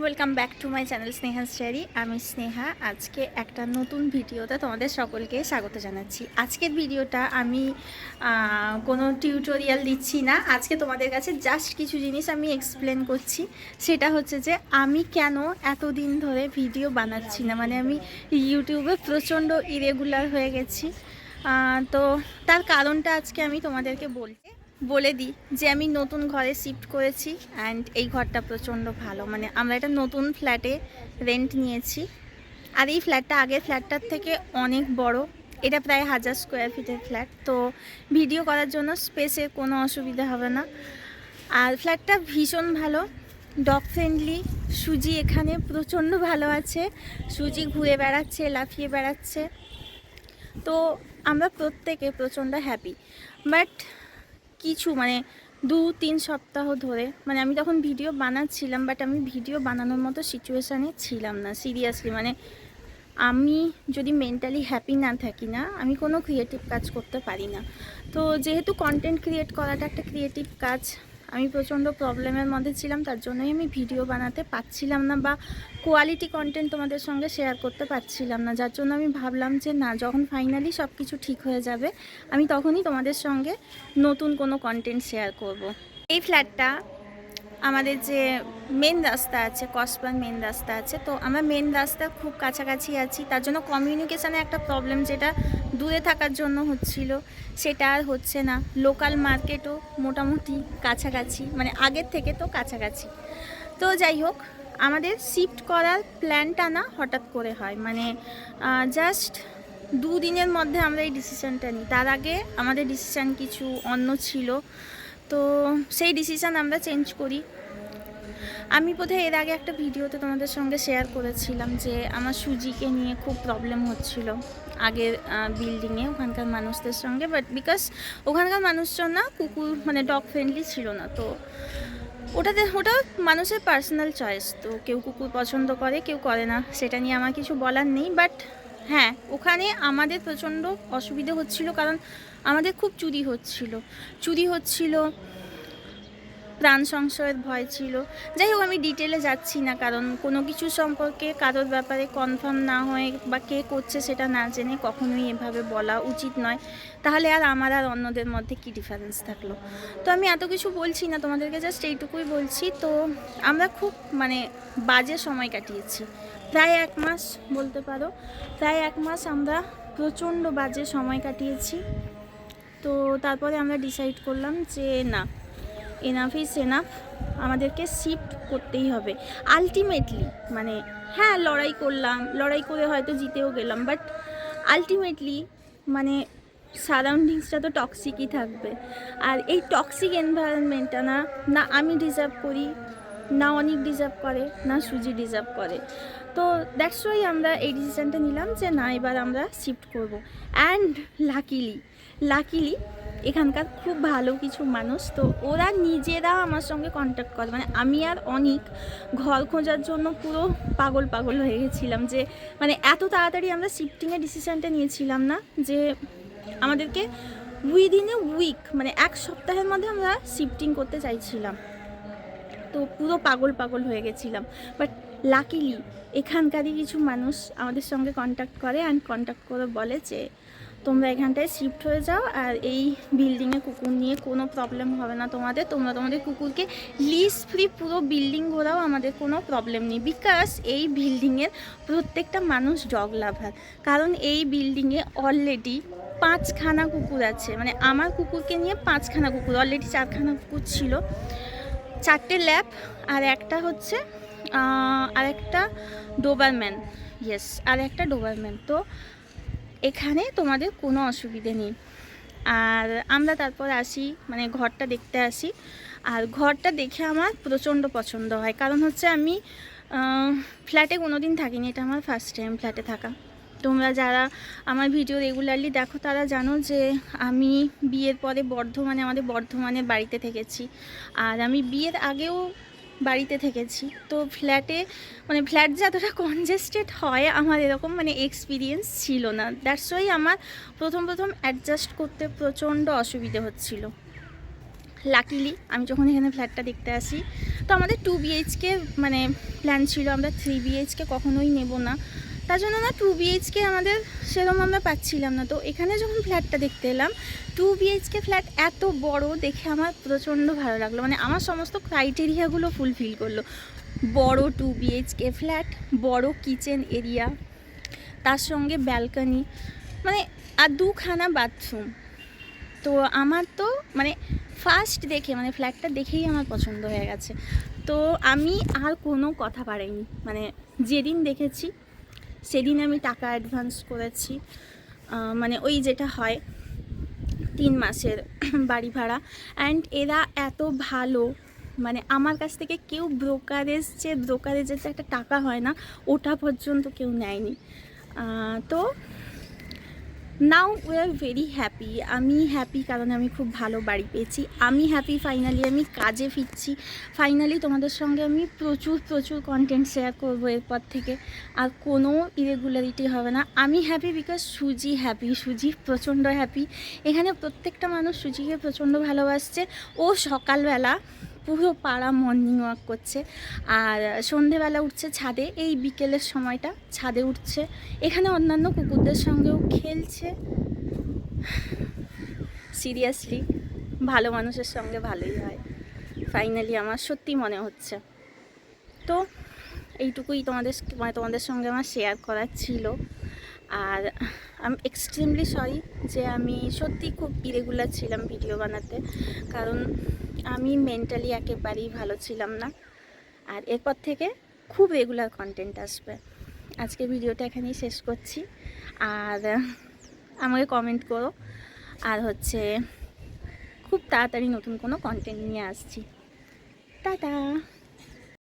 Welcome back to my channel Sneha starry আমি স্নেহা। আজকে একটা নতুন ভিডিওতে তোমাদের সকলকে স্বাগত জানাচ্ছি। আজকের ভিডিওটা আমি কোনো টিউটোরিয়াল দিচ্ছি না। আজকে তোমাদের কাছে জাস্ট কিছু জিনিস আমি এক্সপ্লেন করছি। সেটা হচ্ছে যে, আমি কেন এতদিন ধরে ভিডিও বানাচ্ছি না? মানে আমি ইউটিউবে প্রচণ্ড ইরেগুলার হয়ে গেছি। তো তার কারণটা আজকে আমি তোমাদেরকে বলতে বলে দিই যে আমি নতুন ঘরে শিফট করেছি অ্যান্ড এই ঘরটা প্রচণ্ড ভালো। মানে আমরা একটা নতুন ফ্ল্যাটে রেন্ট নিয়েছি। আর এই ফ্ল্যাটটা আগের ফ্ল্যাটটার থেকে অনেক বড়। এটা প্রায় হাজার স্কোয়ার ফিটের ফ্ল্যাট তো ভিডিও করার জন্য স্পেসের কোনো অসুবিধা হবে না। আর ফ্ল্যাটটা ভীষণ ভালো। ডগ ফ্রেন্ডলি সুজি এখানে প্রচণ্ড ভালো আছে। সুজি ঘুরে বেড়াচ্ছে, লাফিয়ে বেড়াচ্ছে। তো আমরা প্রত্যেকে প্রচণ্ড হ্যাপি বাট কিছু মানে দু, তিন সপ্তাহ ধরে। মানে আমি তখন ভিডিও বানাচ্ছিলাম বাট আমি ভিডিও বানানোর মতো সিচুয়েশানে ছিলাম না সিরিয়াসলি মানে আমি যদি মেন্টালি হ্যাপি না থাকি না, আমি কোনো ক্রিয়েটিভ কাজ করতে পারি না। তো যেহেতু কন্টেন্ট ক্রিয়েট করাটা একটা ক্রিয়েটিভ কাজ আমি প্রচণ্ড প্রবলেমের মধ্যে ছিলাম, তার জন্যই আমি ভিডিও বানাতে পারছিলাম না বা কোয়ালিটি কন্টেন্ট তোমাদের সঙ্গে শেয়ার করতে পারছিলাম না যার জন্য আমি ভাবলাম যে, না, যখন ফাইনালি সব কিছু ঠিক হয়ে যাবে, আমি তখনই তোমাদের সঙ্গে নতুন কোনো কন্টেন্ট শেয়ার করব। এই ফ্ল্যাটটা আমাদের যে মেন রাস্তা আছে কসবার মেন রাস্তা আছে, তো আমরা মেন রাস্তা খুব কাছাকাছি আছি। তার জন্য কমিউনিকেশানে একটা প্রবলেম যেটা দূরে থাকার জন্য হচ্ছিল, সেটা আর হচ্ছে না। লোকাল মার্কেটও মোটামুটি কাছাকাছি মানে আগের থেকে তো কাছাকাছি। তো যাই হোক, আমাদের শিফট করার প্ল্যানটা না হঠাৎ করে হয়। মানে জাস্ট দুদিনের মধ্যে আমরা এই ডিসিশানটা নিই। তার আগে আমাদের ডিসিশান কিছু অন্য ছিল। তো সেই ডিসিশান আমরা চেঞ্জ করি। আমি বোধহয় এর আগে একটা ভিডিওতে তোমাদের সঙ্গে শেয়ার করেছিলাম যে আমার সুজিকে নিয়ে খুব প্রবলেম হচ্ছিল আগের বিল্ডিংয়ে ওখানকার মানুষদের সঙ্গে বাট বিকজ ওখানকার মানুষজন না কুকুর মানে ডগ ফ্রেন্ডলি ছিল না, তো ওটাতে ওটা মানুষের পার্সোনাল চয়েস তো কেউ কুকুর পছন্দ করে, কেউ করে না, সেটা নিয়ে আমার কিছু বলার নেই বাট হ্যাঁ ওখানে আমাদের প্রচণ্ড অসুবিধে হচ্ছিল কারণ আমাদের খুব চুরি হচ্ছিল। চুরি হচ্ছিল, প্রাণ সংশয়ের ভয় ছিল। যাই হোক, আমি ডিটেলে যাচ্ছি না কারণ কোনো কিছু সম্পর্কে কারোর ব্যাপারে কনফার্ম না হয়ে বা কে করছে সেটা না জেনে কখনোই এভাবে বলা উচিত নয়। তাহলে আর আমার আর অন্যদের মধ্যে কী ডিফারেন্স থাকল? তো আমি এত কিছু বলছি না, তোমাদেরকে জাস্ট এইটুকুই বলছি। তো আমরা খুব মানে বাজে সময় কাটিয়েছি। প্রায় এক মাস বলতে পারো। প্রায় এক মাস আমরা প্রচণ্ড বাজে সময় কাটিয়েছি। তো তারপরে আমরা ডিসাইড করলাম যে না এনাফ ইজ এনাফ আমাদেরকে শিফট করতেই হবে। আলটিমেটলি মানে হ্যাঁ লড়াই করলাম, লড়াই করে হয়তো জিতেও গেলাম বাট আলটিমেটলি মানে সারাউন্ডিংসটা তো টক্সিকই থাকবে। আর এই টক্সিক এনভায়রনমেন্টটা না না আমি ডিজার্ভ করি না অনেক ডিজার্ভ করে, না সুজি ডিজার্ভ করে। তো দ্যাটস ওয়াই আমরা এই ডিসিশানটা নিলাম যে না, এবার আমরা শিফট করব। অ্যান্ড লাকিলি লাকিলি এখানকার খুব ভালো কিছু মানুষ, তো ওরা নিজেরা আমার সঙ্গে কন্ট্যাক্ট করে। মানে আমি আর অনেক ঘর খোঁজার জন্য পুরো পাগল পাগল হয়ে গেছিলাম যে মানে এত তাড়াতাড়ি আমরা শিফটিংয়ের ডিসিশানটা নিয়েছিলাম না যে আমাদেরকে উইদিন এ উইক মানে এক সপ্তাহের মধ্যে আমরা শিফটিং করতে চাইছিলাম। তো পুরো পাগল পাগল হয়ে গেছিলাম। বাট লাকিলি এখানকারই কিছু মানুষ আমাদের সঙ্গে কন্ট্যাক্ট করে অ্যান্ড কন্ট্যাক্ট করে বলে যে, তোমরা এখানটায় শিফট হয়ে যাও আর এই বিল্ডিংয়ে কুকুর নিয়ে কোনো প্রবলেম হবে না তোমাদের। তোমরা তোমাদের কুকুরকে লিজ ফ্রি পুরো বিল্ডিং ঘোরাও, আমাদের কোনো প্রবলেম নেই। বিকজ এই বিল্ডিংয়ের প্রত্যেকটা মানুষ ডগ লাভার কারণ এই বিল্ডিংয়ে অলরেডি পাঁচখানা কুকুর আছে। মানে আমার কুকুরকে নিয়ে পাঁচখানা কুকুর অলরেডি চারখানা কুকুর ছিল। চারটে ল্যাব আর একটা হচ্ছে আর একটা ডোবারম্যান ইয়েস আর একটা ডোবারম্যান তো এখানে তোমাদের কোনো অসুবিধে নেই। আর আমরা তারপর আসি মানে ঘরটা দেখতে আসি। আর ঘরটা দেখে আমার প্রচণ্ড পছন্দ হয়। কারণ হচ্ছে আমি ফ্ল্যাটে কোনো দিন থাকিনি। এটা আমার ফার্স্ট টাইম ফ্ল্যাটে থাকা। তোমরা যারা আমার ভিডিও রেগুলারলি দেখো, তারা জানো যে আমি বিয়ের পরে বর্ধমানে, আমাদের বর্ধমানের বাড়িতে থেকেছি। আর আমি বিয়ের আগেও বাড়িতে থেকেছি। তো ফ্ল্যাটে মানে ফ্ল্যাট যতটা কনজেস্টেড হয়, আমার এরকম মানে এক্সপিরিয়েন্স ছিল না। দ্যাটস ওয়াই আমার প্রথম প্রথম অ্যাডজাস্ট করতে প্রচণ্ড অসুবিধে হচ্ছিল। লাকিলি আমি যখন এখানে ফ্ল্যাটটা দেখতে আসি, তো আমাদের টু বিএইচকে মানে প্ল্যান ছিল। আমরা থ্রি বিএইচকে কখনোই নেব না। তার জন্য না টু বিএইচকে আমাদের সেরকম আমরা পাচ্ছিলাম না। তো এখানে যখন ফ্ল্যাটটা দেখতে এলাম টু বিএইচকে ফ্ল্যাট এত বড় দেখে আমার প্রচণ্ড ভালো লাগল। মানে আমার সমস্ত ক্রাইটেরিয়াগুলো ফুলফিল করল। বড় টু বিএইচকে ফ্ল্যাট বড় কিচেন এরিয়া তার সঙ্গে ব্যালকনি মানে আর দুখানা বাথরুম তো আমার তো মানে ফার্স্ট দেখে মানে ফ্ল্যাটটা দেখেই আমার পছন্দ হয়ে গেছে। তো আমি আর কোনো কথা পারিনি মানে যেদিন দেখেছি সেদিন আমি টাকা অ্যাডভান্স করেছি মানে ওই যেটা হয়, তিন মাসের বাড়ি ভাড়া। অ্যান্ড এরা এত ভালো মানে আমার কাছ থেকে কেউ ব্রোকারেজ যে ব্রোকারেজের যে একটা টাকা হয় না, ওটা পর্যন্ত কেউ নেয়নি। তো now we are very happy আমি হ্যাপি কারণ আমি খুব ভালো বাড়ি পেয়েছি। আমি হ্যাপি ফাইনালি আমি কাজে ফিরছি। ফাইনালি তোমাদের সঙ্গে আমি প্রচুর প্রচুর কন্টেন্ট শেয়ার করব এরপর থেকে। আর কোনো ইরেগুলারিটি হবে না। আমি হ্যাপি বিকজ সুজি হ্যাপি সুজি প্রচণ্ড হ্যাপি এখানে প্রত্যেকটা মানুষ সুজিকে প্রচণ্ড ভালোবাসছে। ও সকালবেলা পুরো পাড়া মর্নিং ওয়াক করছে। আর সন্ধেবেলা উঠছে ছাদে, এই বিকেলের সময়টা ছাদে উঠছে। এখানে অন্যান্য কুকুরদের সঙ্গেও খেলছে। সিরিয়াসলি ভালো মানুষের সঙ্গে ভালোই হয়। ফাইনালি আমার সত্যি মনে হচ্ছে। তো, এইটুকুই তোমাদের মানে তোমাদের সঙ্গে আমার শেয়ার করার ছিল। আর আমি এক্সট্রিমলি সরি যে আমি সত্যি খুব ইরেগুলার ছিলাম ভিডিও বানাতে, কারণ আমি মেন্টালি একেবারেই ভালো ছিলাম না। আর এরপর থেকে খুব রেগুলার কন্টেন্ট আসবে। আজকে ভিডিওটা এখানেই শেষ করছি। আর আমাকে কমেন্ট করো। আর হচ্ছে খুব তাড়াতাড়ি নতুন কোনো কন্টেন্ট নিয়ে আসছি। টাটা!